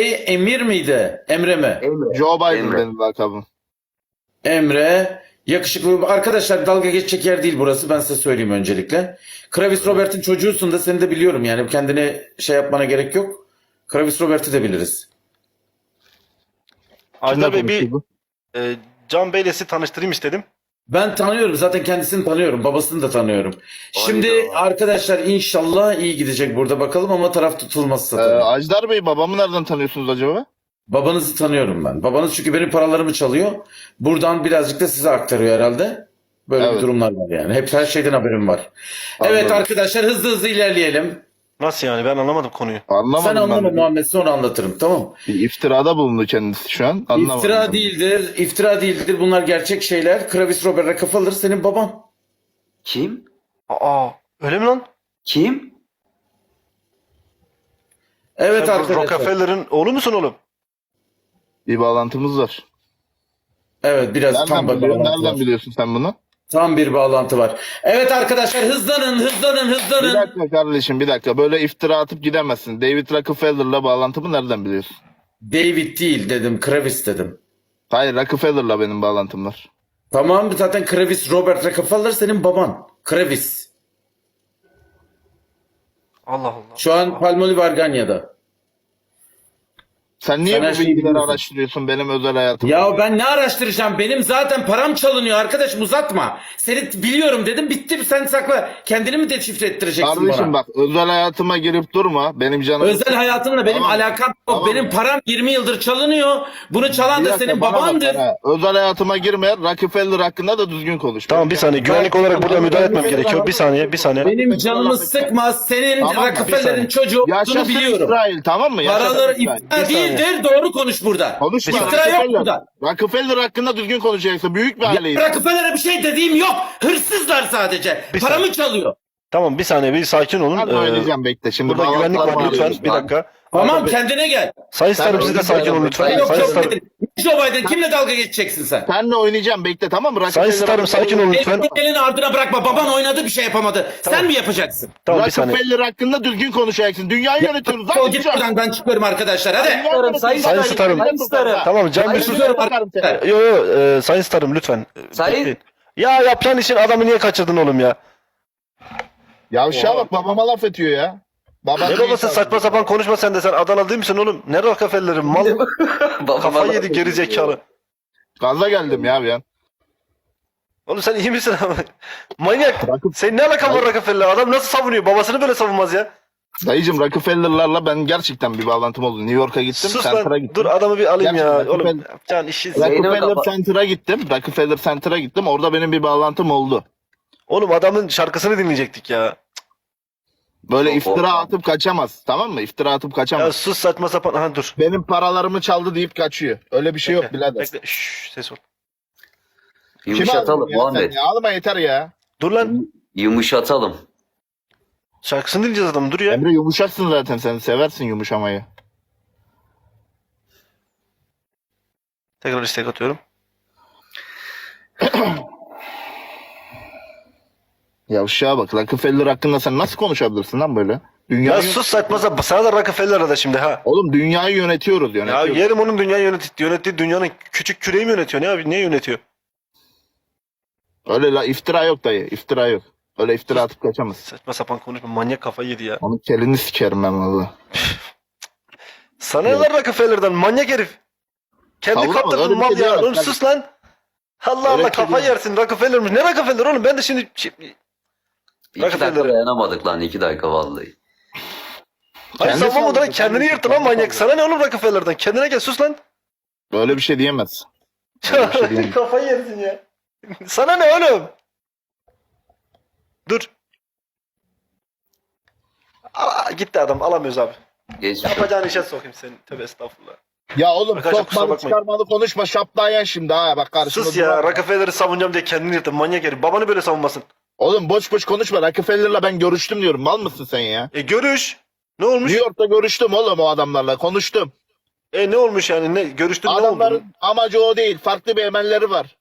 Emir miydi? Emre mi? Emre. Joe Biden Emre. benim lakabım. Emre. Yakışıklı. Arkadaşlar dalga geçecek yer değil burası. Ben size söyleyeyim öncelikle. Kravis Robert'in çocuğusun da seni de biliyorum yani. Kendine şey yapmana gerek yok. Kravis Robert'i de biliriz. Ajdar Bey bir e, Can Bey'le sizi tanıştırayım istedim. Ben tanıyorum. Zaten kendisini tanıyorum. Babasını da tanıyorum. Şimdi Hayda. arkadaşlar inşallah iyi gidecek burada bakalım ama taraf tutulmazsa Ee, tabii. Ajdar Bey babamı nereden tanıyorsunuz acaba? Babanızı tanıyorum ben. Babanız çünkü benim paralarımı çalıyor. Buradan birazcık da size aktarıyor herhalde. Böyle bir Evet. durumlar var yani. Hep her şeyden haberim var. Evet Anladım. arkadaşlar hızlı hızlı ilerleyelim. Nasıl yani ben anlamadım konuyu. Anlamadım Sen anlama ben. Muhammed sonra anlatırım tamam. Bir iftirada bulundu kendisi şu an. Anlamadım. İftira değildir, iftira değildir. Bunlar gerçek şeyler. Kravis Robert Rockefeller senin baban. Kim? Aa öyle mi lan? Kim? Evet Sen arkadaşlar. Rockefeller'ın oğlu musun oğlum? Bir bağlantımız var. Evet biraz Nereden, tam biliyorsun, nereden biliyorsun sen bunu? Tam bir bağlantı var. Evet arkadaşlar hızlanın, hızlanın, Bir hızlanın. dakika kardeşim bir dakika. Böyle iftira atıp gidemezsin. David Rockefeller'la bağlantımı nereden biliyorsun? David değil dedim, Kravis dedim. Hayır Rockefeller'la benim bağlantım var. Tamam zaten Kravis Robert Rockefeller senin baban. Kravis. Allah Allah. Şu an Palmolive Arganya'da. Sen niye Sen her bu şeyi bilgileri biliyorsun. araştırıyorsun benim özel hayatımı? Ya ben ne araştıracağım? Benim zaten param çalınıyor arkadaşım uzatma. Seni biliyorum dedim bitti sen sakla. Kendini mi deşifre ettireceksin Kardeşim bana? bak özel hayatıma girip durma. Benim canım... Özel hayatımla benim Tamam. alakam yok. Tamam. Benim param 20 yıldır çalınıyor. Bunu çalan Bir da dakika, senin bana bak babandır. bana. Özel hayatıma girme. Rockefeller hakkında da düzgün konuş. Tamam bir saniye güvenlik olarak burada müdahale etmem gerekiyor. Bir saniye bir saniye. Benim canımı sıkma. Senin Tamam mı? Rockefeller'in çocuğu olduğunu Yaşasın biliyorum. İsrail tamam mı? Yaşasın Paraları İsrail. iftira Bir değildir. Doğru konuş burada. Konuşma. İftira yok Rockefeller. burada. Rockefeller hakkında düzgün konuşacaksın. Büyük bir aileyiz. Rockefeller'e bir şey dediğim yok. Hırsızlar sadece. Bir Paramı çalıyor. Tamım bir saniye bir sakin olun. Hadi Ee, oynayacağım bekle. Şimdi burada güvenlik var lütfen bir dakika. Tamam Bey- kendine gel. Sayın Starım siz de sakin olun lütfen. Yok Sayın Starım. Joe Biden kimle dalga geçeceksin sen? Seninle oynayacağım bekle tamam mı? Sayın Rockefeller- Starım sakin olun lütfen. Elini elini ardına bırakma. Baban oynadı bir şey yapamadı. Sen mi yapacaksın? Tamam bir saniye. Rockefeller hakkında düzgün konuşacaksın. Dünyayı yönetiyoruz. Defol git buradan ben çıkıyorum arkadaşlar hadi. Sayın Sayın Sayın Starım. Tamam Can bir sus. Arkadaşlar. Yo yo e, Sayın Starım lütfen. Sayın- Bekleyin. Ya yapacağın için adamı niye kaçırdın oğlum ya? Yavşağa bak babama laf ediyor ya. Baba Ne babası saçma sapan konuşma sen de sen Adana değil misin oğlum? Ne Rockefeller'in mal kafa yedi geri zekalı. Gaza geldim ya bir an. Oğlum sen iyi misin abi? Manyak. Rakip- Senin ne alakan var Rockefeller? Adam nasıl savunuyor? Babasını böyle savunmaz ya. Dayıcım Rockefeller'larla ben gerçekten bir bağlantım oldu. New York'a gittim. Sus Center'a lan. gittim. Dur adamı bir alayım ya. Gerçekten Oğlum Rockefeller- yapacağın işi. Rockefeller Center'a gittim. Rockefeller Center'a gittim. Orada benim bir bağlantım oldu. Oğlum adamın şarkısını dinleyecektik ya. Böyle Çok iftira oldu. atıp kaçamaz. Tamam mı? İftira atıp Ya kaçamaz. sus saçma sapan. Aha dur. Benim paralarımı çaldı deyip kaçıyor. Öyle bir şey yok Bekle, birader. Bekle. Şşş ses ol. Kime Yumuşatalım ya Muhammed. ya? Ağlama yeter ya. Dur lan. Yumuşatalım. Şarkısını dinleyeceğiz adamın. Dur ya. Emre yumuşaksın zaten sen. Seversin yumuşamayı. Tekrar istek atıyorum. Yavşağa bak. Rockefeller hakkında sen nasıl konuşabilirsin lan böyle? Dünyayı... Ya sus saçma sapan. Sana da Rockefeller'a da şimdi ha. Oğlum dünyayı yönetiyoruz Ya yönetiyoruz. yerim onun dünya yönet yönettiği dünyanın küçük küreği mi yönetiyor? Ne abi? Ne yönetiyor? Öyle la iftira yok dayı. iftira yok. Öyle iftira atıp kaçamaz. Saçma sapan konuşma. Manyak kafayı yedi ya. Onun kelini sikerim ben valla. Sana ne var Rockefeller'dan? Manyak herif. Kendi Savunma, öyle kaptırdın bir mal şey ya. diyemez. Oğlum sus lan. Allah Öyle Allah şey kafa yersin. Rockefeller'miş. Ne Rockefeller oğlum? Ben de şimdi... İki dakika Rockefeller. dayanamadık lan iki dakika vallahi. Hayır Kendi savunma savundu, olarak kendini kendi yırttı lan manyak. Sana ne oğlum Rockefeller'dan? Kendine gel sus lan. Öyle bir şey diyemez. Öyle bir şey diyemez. Kafayı yersin ya. Sana ne oğlum? Dur. Aa, gitti adam alamıyoruz abi. Geçmiş olsun. Yapacağın işe sokayım seni. Tövbe estağfurullah. Ya oğlum Arkadaşlar, kusura sokmalı bakmayın. çıkarmalı konuşma şaplayan şimdi ha bak karşımda. Sus ya. bak. Rockefeller'ı savunacağım diye kendini yırttın. Manyak herif. Babanı böyle savunmasın. Oğlum boş boş konuşma Rockefeller'la ben görüştüm diyorum. Mal mısın sen ya? E görüş. Ne olmuş? New York'ta görüştüm oğlum o adamlarla konuştum. E ne olmuş yani? Ne görüştün ne oldu? Adamların amacı o değil. Farklı bir emelleri var.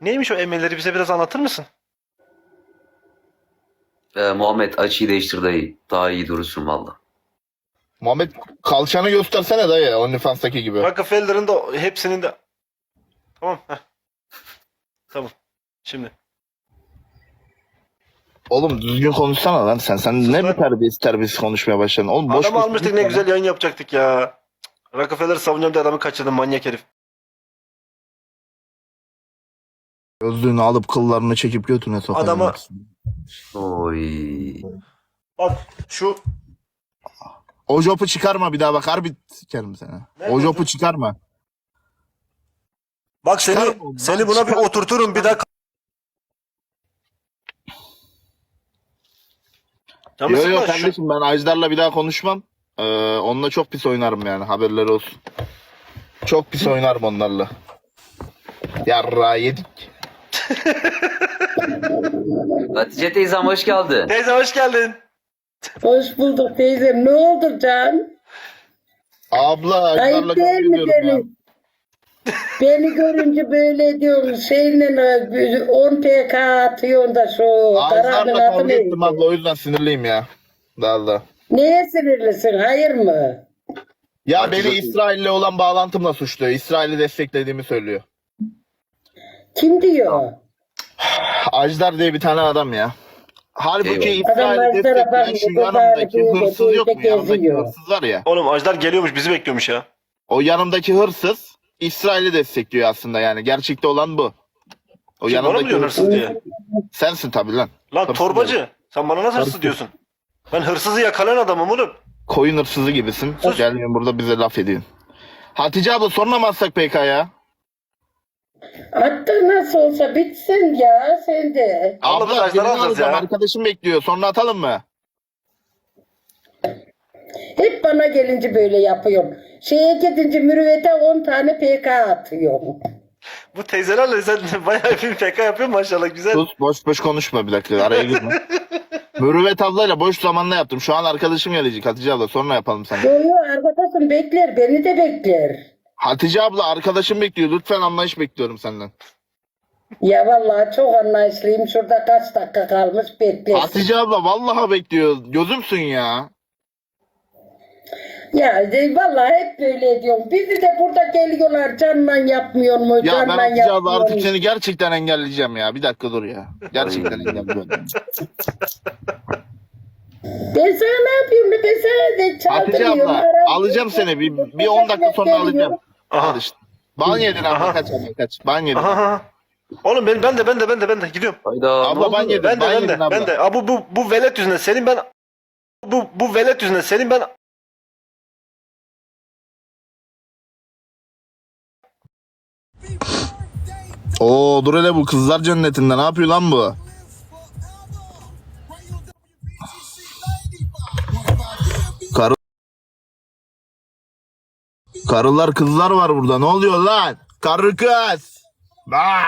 Neymiş o emelleri bize biraz anlatır mısın? Ee, Muhammed açıyı değiştir dayı. Daha iyi durursun valla. Muhammed kalçanı göstersene dayı OnlyFans'taki gibi. Rockefeller'ın da hepsinin de Tamam. heh. Tamam. Şimdi. Oğlum düzgün konuşsana lan sen. Sen ne mi terbiyesiz terbiyesiz konuşmaya başladın? Oğlum boş Adamı boş almıştık ne konuşma güzel yayın yapacaktık ya. Rockefeller savunuyorum diye adamı kaçırdım manyak herif. Gözlüğünü alıp kıllarını çekip götüne sokacağım. Adama- Oy. Bak şu O jopu çıkarma bir daha bak harbi sikerim seni. Nerede O jopu jop? çıkarma. bak seni oğlum, seni buna bir oturturum bir daha Canım Yo yo sıkma, şu- kardeşim ben Ajdar'la bir daha konuşmam. Ee, onunla çok pis oynarım yani haberleri olsun. Çok pis oynarım onlarla. Yarra yedik. Hatice teyzem hoş geldin. Teyze hoş geldin. Hoş bulduk teyzem. Ne oldu Can? Abla Ajdar'la Ayıp kavga değil mi ediyorum ya. Beni görünce böyle diyorsun şeyle 10 TK atıyorsun da şu karanın Ajdar'la adı kavga neydi? ettim abla o yüzden sinirliyim ya. Valla. Neye sinirlisin hayır mı? Ya Hatice- beni İsrail'le olan bağlantımla suçluyor. İsrail'i desteklediğimi söylüyor. Kim diyor? Ajdar diye bir tane adam ya. Halbuki Eyvallah. İsrail'i Adam Ajdar'a destekleyen bakmıyor, yanımdaki hırsız yok mu? keyifte Yanımdaki geziyor. hırsız var ya. Oğlum Ajdar geliyormuş bizi bekliyormuş ya. O yanımdaki hırsız İsrail'i destekliyor aslında yani. Gerçekte olan bu. O Kim bana mı diyorsun hırsız diye? sensin tabii lan. Lan Hırsız torbacı. Sen bana nasıl hırsız Hırsız. diyorsun? Ben hırsızı yakalayan adamım oğlum. Koyun hırsızı gibisin. Sus. Gelmiyorsun burada bize laf ediyorsun. Hatice abla sonra mı atsak PK'ya? Hatta nasıl olsa bitsin ya sen de. Abla Abla birini alacağız alacağım. ya. Arkadaşım bekliyor. Sonra atalım mı? Hep bana gelince böyle yapıyorum. Şeye gidince mürüvvete 10 tane PK atıyorum. Bu teyzelerle sen bayağı bir PK yapıyorsun maşallah güzel. Sus boş boş konuşma bir dakika araya girme. Mürüvvet ablayla boş zamanla yaptım. Şu an arkadaşım gelecek Hatice abla sonra yapalım sen. Yo yo arkadaşım bekler beni de bekler. Hatice abla arkadaşım bekliyor. Lütfen anlayış bekliyorum senden. Ya vallahi çok anlayışlıyım. Şurada kaç dakika kalmış beklesin. Hatice abla vallahi bekliyor. Gözümsün ya. Ya de, vallahi hep böyle ediyorum. Bizi de burada geliyorlar canla yapmıyor mu? Ya ben canla Hatice abla yapmıyor artık mu? seni gerçekten engelleyeceğim ya. Bir dakika dur ya. Gerçekten engelleyeceğim. Ben sana ne yapayım? Ben sana de Hatice çaldırıyorum. abla arayıyorum. alacağım seni. Bir, bir 10 dakika sonra alacağım. Aha. Al işte. Ban yedin abla Aha. kaç abla kaç. Ban yedin. Aha, aha. Oğlum ben, ben de ben de ben de ben de gidiyorum. Hayda. Abla ne oldu? ben yedim. Ben de ban ben yedin de abla. ben de. Aa, bu, bu, bu velet yüzünden senin ben bu, bu velet yüzünden senin ben Oo dur hele bu kızlar cennetinde ne yapıyor lan bu? Karı Karılar kızlar var burada. Ne oluyor lan? Karı kız. Ba!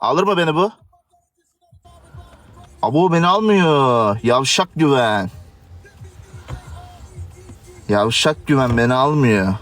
Alır mı beni bu? Abo beni almıyor. Yavşak güven. Yavşak güven beni almıyor.